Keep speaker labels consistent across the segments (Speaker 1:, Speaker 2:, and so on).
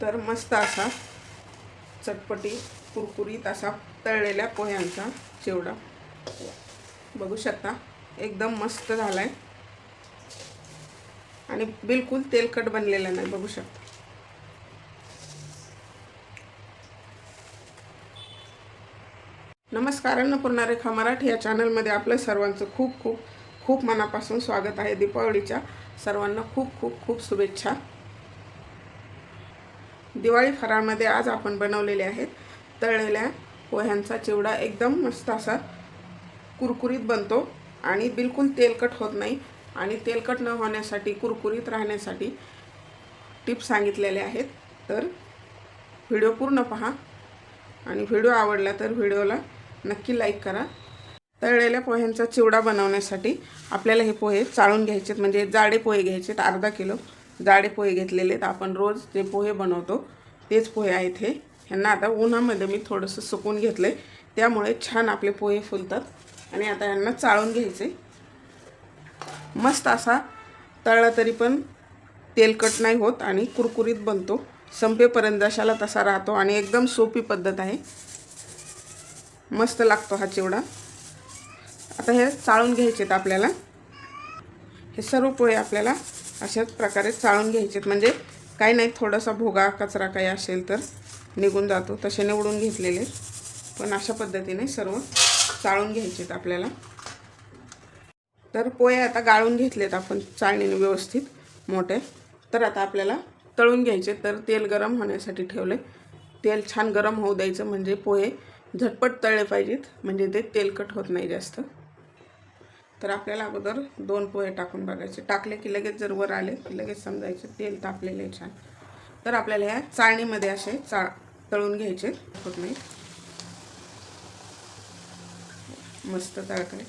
Speaker 1: तर मस्त असा चटपटी कुरकुरीत असा तळलेल्या पोह्यांचा चिवडा. बघू शकता एकदम मस्त झाला आहे आणि बिलकुल तेलकट बनलेला नाही बघू शकता. नमस्कार अन्नपूर्णा रेखा मराठी या चॅनलमध्ये आपलं सर्वांचं खूप खूप खूप मनापासून स्वागत आहे. दीपावलीच्या सर्वांना खूप खूप खूप शुभेच्छा. दिवाळी फराळमध्ये आज आपण बनवलेले आहेत तळलेल्या पोह्यांचा चिवडा एकदम मस्त असा कुरकुरीत बनतो आणि बिलकुल तेलकट होत नाही आणि तेलकट न होण्यासाठी कुरकुरीत राहण्यासाठी टिप्स सांगितलेले आहेत. तर व्हिडिओ पूर्ण पहा आणि व्हिडिओ आवडला तर व्हिडिओला नक्की लाईक करा. तळलेल्या पोह्यांचा चिवडा बनवण्यासाठी आपल्याला हे पोहे चाळून घ्यायचेत म्हणजे जाडे पोहे घ्यायचे आहेत अर्धा किलो. जाडे पोहे घेतलेले आहेत. आपण रोज जे पोहे बनवतो तेच पोहे आहेत हे. ह्यांना आता उन्हामध्ये मी थोडंसं सुकून घेतलं आहे त्यामुळे छान आपले पोहे फुलतात. आणि आता ह्यांना चाळून घ्यायचे मस्त असा तळला तरी पण तेलकट नाही होत आणि कुरकुरीत बनतो. संपेपर्यंत जशाला तसा राहतो आणि एकदम सोपी पद्धत आहे. मस्त लागतो हा चिवडा. आता हे चाळून घ्यायचे आहेत आपल्याला. हे सर्व पोहे आपल्याला अशाच प्रकारे चाळून घ्यायचे म्हणजे काही नाही थोडासा भोगा कचरा काही असेल तर निघून जातो. तसे निवडून घेतलेले. पण अशा पद्धतीने सर्व चाळून घ्यायचे आपल्याला. तर पोहे आता गाळून घेतलेत आपण चाळणीने व्यवस्थित मोठे. तर आता आपल्याला तळून घ्यायचे. तर तेल गरम होण्यासाठी ठेवले तेल छान गरम होऊ द्यायचं. म्हणजे पोहे झटपट तळले पाहिजेत. म्हणजे ते तेलकट होत नाही जास्त. तर आपल्याला अगोदर दोन पोहे टाकून बघायचे. टाकले की लगेच जर वर आले की लगेच समजायचे. तेल तापलेले छान. तर आपल्याला ह्या चाळणीमध्ये असे चा तळून घ्यायचे. होत नाही मस्त तळकडे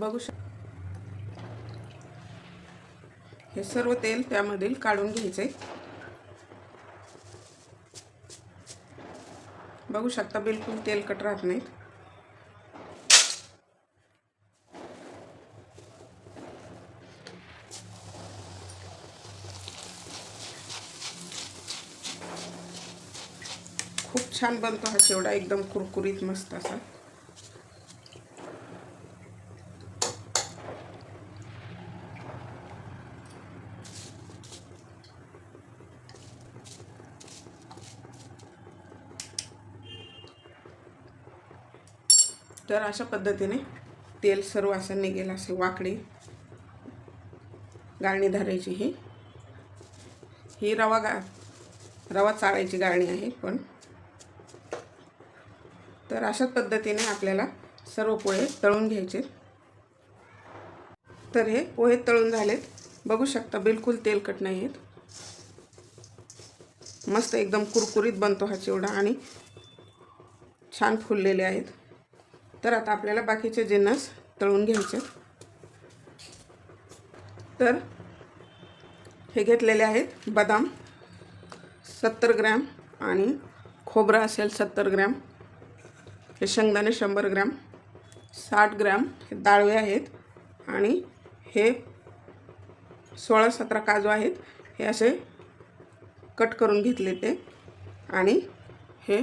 Speaker 1: बघू शक हे सर्व तेल त्यामधील काढून घ्यायचे. बघू शकता बिलकुल तेलकट राहत नाहीत. खूप छान बनतो हा शेवडा एकदम कुरकुरीत मस्त असा. तर अशा पद्धतीने तेल सर्व असं निघेल असे वाकडे गाळणी धरायची ही. ही रवा गा रवा चाळायची गाळणी आहे पण. तर अशाच पद्धतीने आपल्याला सर्व पोहे तळून घ्यायचे. तर हे पोहे तळून झालेत. बघू शकता बिलकुल तेलकट नाही आहेत. मस्त एकदम कुरकुरीत बनतो हा चिवडा आणि छान फुललेले आहेत. तर आता आपल्याला बाकीचे जिन्नस तळून घ्यायचे तर हे घेतलेले आहेत बदाम सत्तर ग्रॅम आणि खोबरं असेल सत्तर ग्रॅम हे शेंगदाणे शंभर ग्रॅम साठ ग्रॅम हे डाळवे आहेत आणि हे सोळा सतरा काजू आहेत. हे असे कट करून घेतले ते आणि हे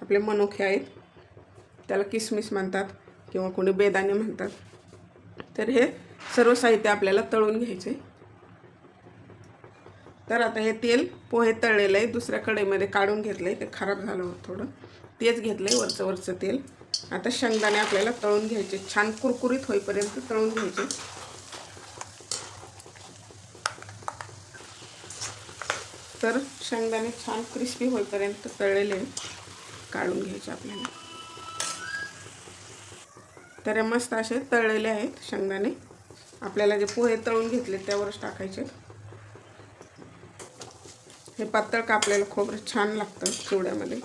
Speaker 1: आपले मनोखे आहेत. त्याला किसमिस म्हणतात किंवा कोणी बेदाणे म्हणतात. तर हे सर्व साहित्य आपल्याला तळून घ्यायचे. तर आता हे तेल पोहे तळलेलं आहे. दुसऱ्या कढईमध्ये काढून घेतलं आहे ते खराब झालं होतं थोडं. तेच घेतलं आहे वरचं वरचं तेल. आता शेंगदाणे आपल्याला तळून घ्यायचे. छान कुरकुरीत होईपर्यंत तळून घ्यायचे. तर शेंगदाणे छान क्रिस्पी होईपर्यंत तळलेले काढून घ्यायचे आपल्याला. तर मस्त असे तळलेले आहेत शेंगदाणे. आपल्याला जे पोहे तळून घेतले त्यावरच टाकायचे. हे पातळ कापलेलं खोबरं छान लागतं चिवड्यामध्ये.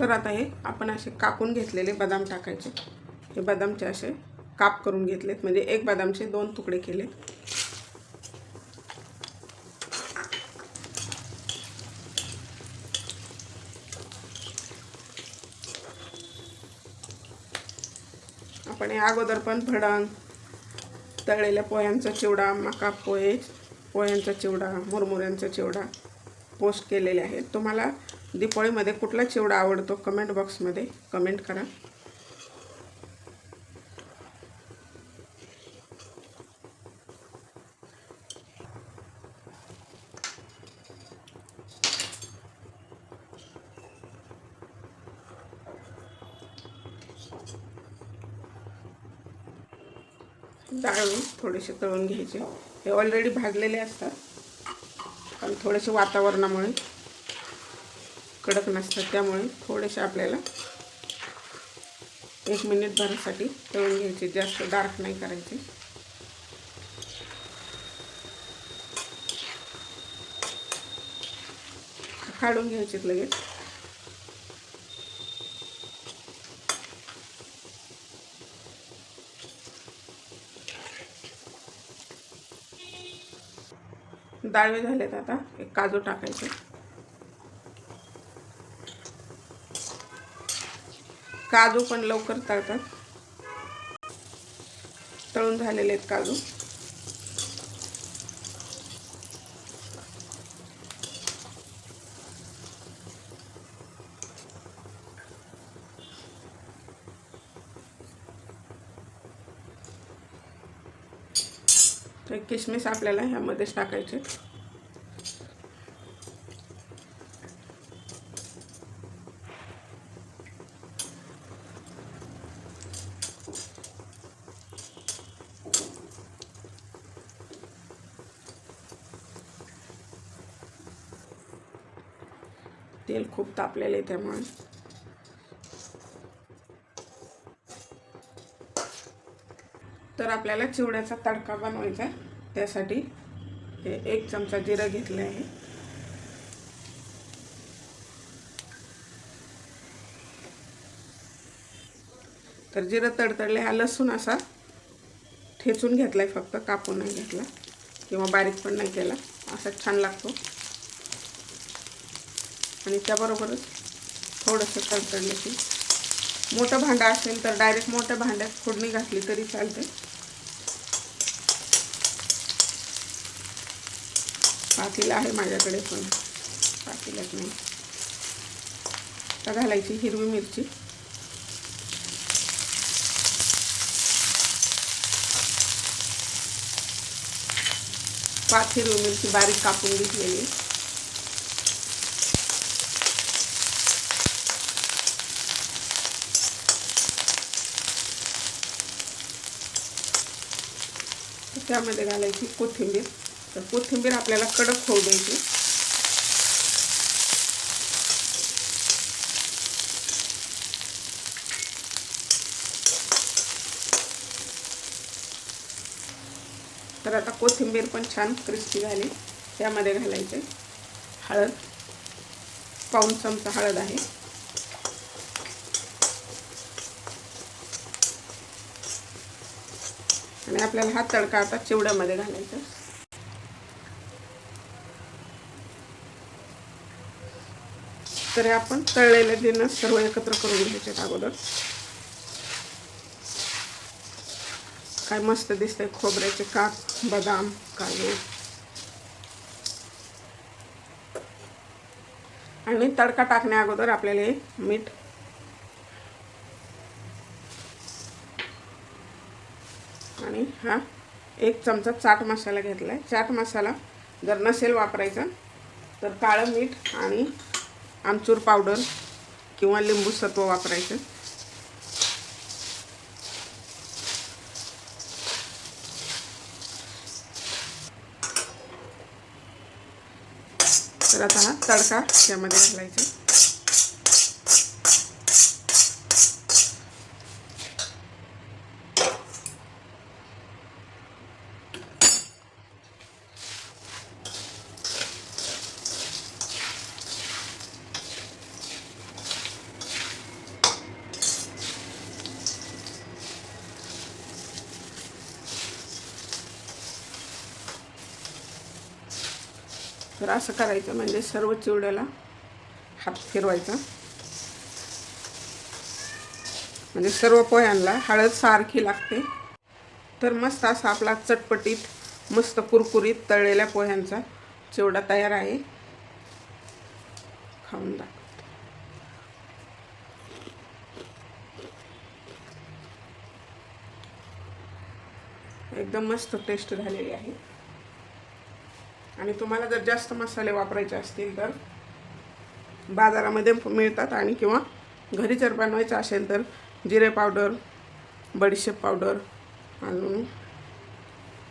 Speaker 1: तर आता हे आपण असे कापून घेतलेले बदाम टाकायचे. हे बदामचे असे काप करून घेतलेत. म्हणजे एक बदामचे दोन तुकडे केलेत. आपण या अगोदर पण भडंग. तळलेल्या पोह्यांचा चिवडा मका पोहे पोह्यांचा चिवडा मुरमुऱ्यांचा चिवडा पोस्ट केलेले आहेत. तुम्हाला दिपोळीमध्ये कुठला चिवडा आवडतो? कमेंट बॉक्समध्ये कमेंट करा. डाळून थोडेसे तळून घ्यायचे. हे ऑलरेडी भाजलेले असतात. पण थोडेसे वातावरणामुळे कडक नसतात. त्यामुळे थोडेसे आपल्याला एक मिनिट भरासाठी तळून घ्यायचे. जास्त डार्क नाही करायचे. काढून घ्यायचे लगेच. डाळवे झालेत आता. एक काजू टाकायचे. काजू पण लवकर तळतात. तळून झालेले आहेत काजू. तर किशमिश आपल्याला ह्यामध्येच टाकायचे. तेल खूप तापलेलं आहे त्यामुळे. तर आपल्याला चिवड्याचा तडका बनवायचा आहे. त्यासाठी हे एक चमचा जिरं घेतलं आहे. तर जिरं तडतडले हा लसूण असा ठेचून घेतला आहे फक्त कापून नाही घेतला किंवा बारीक पण नाही केला. असा छान लागतो. आणि त्याबरोबरच थोडंसं तडतडलं की मोठं भांडं असेल तर डायरेक्ट मोठ्या भांड्यात फोडणी घातली तरी चालते. पातेलं आहे माझ्याकडे पण. पातेल्यात नाही. आता घालायची हिरवी मिरची. पाच हिरवी मिरची बारीक कापून घेतलेली. त्यामध्ये घालायची कोथिंबीर. तर कोथिंबीर आपल्याला कडक होऊ द्यायची. तर आता कोथिंबीर पण छान क्रिस्पी झाली. त्यामध्ये घालायचे हळद. पाऊन चमचा हळद आहे. आणि आपल्याला हा तडका आता चिवड्यामध्ये घालायचा. तर आपण तळलेले जिन्नस सर्व एकत्र करून घ्यायचे अगोदर. काय मस्त दिसतंय खोबऱ्याचे काप बदाम काजू. आणि तडका टाकण्या अगोदर आपल्याला मीठ आणि हा एक चमचा चाट मसाला घेतला आहे चाट मसाला जर नसेल वापरायचा तर काळं मीठ आणि आमचूर पावडर किंवा लिंबू सत्व वापरायचं. तर आता हा तडका त्यामध्ये घालायचा. तर असं करायचं म्हणजे सर्व चिवड्याला हात फिरवायचा. म्हणजे सर्व पोह्यांना हळद सारखी लागते. तर मस्त असा आपला चटपटीत मस्त कुरकुरीत तळलेल्या पोह्यांचा चिवडा तयार आहे. खाऊन दाखव एकदम मस्त टेस्ट झालेली आहे. आणि तुम्हाला जर जास्त मसाले वापरायचे असतील तर बाजारामध्ये मिळतात आणि किंवा घरी जर बनवायचं असेल तर जिरे पावडर बडीशेप पावडर अजून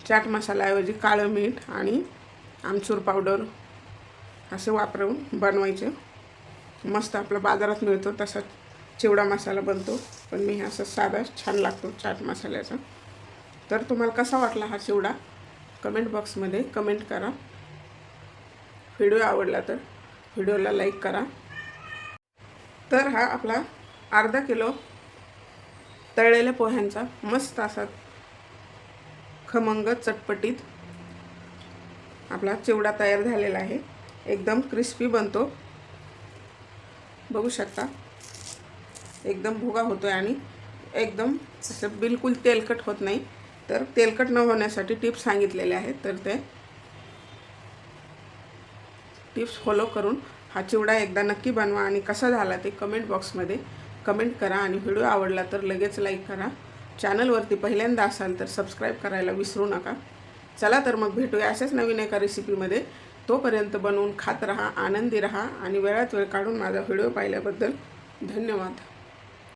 Speaker 1: चाट मसाल्याऐवजी काळं मीठ आणि आमचूर पावडर असे वापरून बनवायचे. मस्त आपला बाजारात मिळतो तसा चिवडा मसाला बनतो. पण मी असं साधा छान लागतो चाट मसाल्याचा. तर तुम्हाला कसा वाटला हा चिवडा? कमेंट बॉक्समध्ये कमेंट करा. व्हिडिओ आवडला तर व्हिडिओला लाईक करा. तर हा आपला अर्धा किलो तळलेल्या पोह्यांचा मस्त असा खमंग चटपटीत आपला चिवडा तयार झालेला आहे. एकदम क्रिस्पी बनतो. बघू शकता. एकदम भुगा होतो आहे आणि एकदम असं बिलकुल तेलकट होत नाही. तर तेलकट न होण्यासाठी टिप्स सांगितलेले आहेत. तर ते टिप्स फॉलो करून हा चिवडा एकदा नक्की बनवा आणि कसा झाला ते कमेंट बॉक्समध्ये कमेंट करा आणि व्हिडिओ आवडला तर लगेच लाईक करा. चॅनलवरती पहिल्यांदा असाल तर सबस्क्राईब करायला विसरू नका. चला तर मग भेटूया अशाच नवीन एका रेसिपीमध्ये तोपर्यंत बनवून खात रहा आनंदी रहा आणि वेळात वेळ काढून माझा व्हिडिओ पाहिल्याबद्दल धन्यवाद.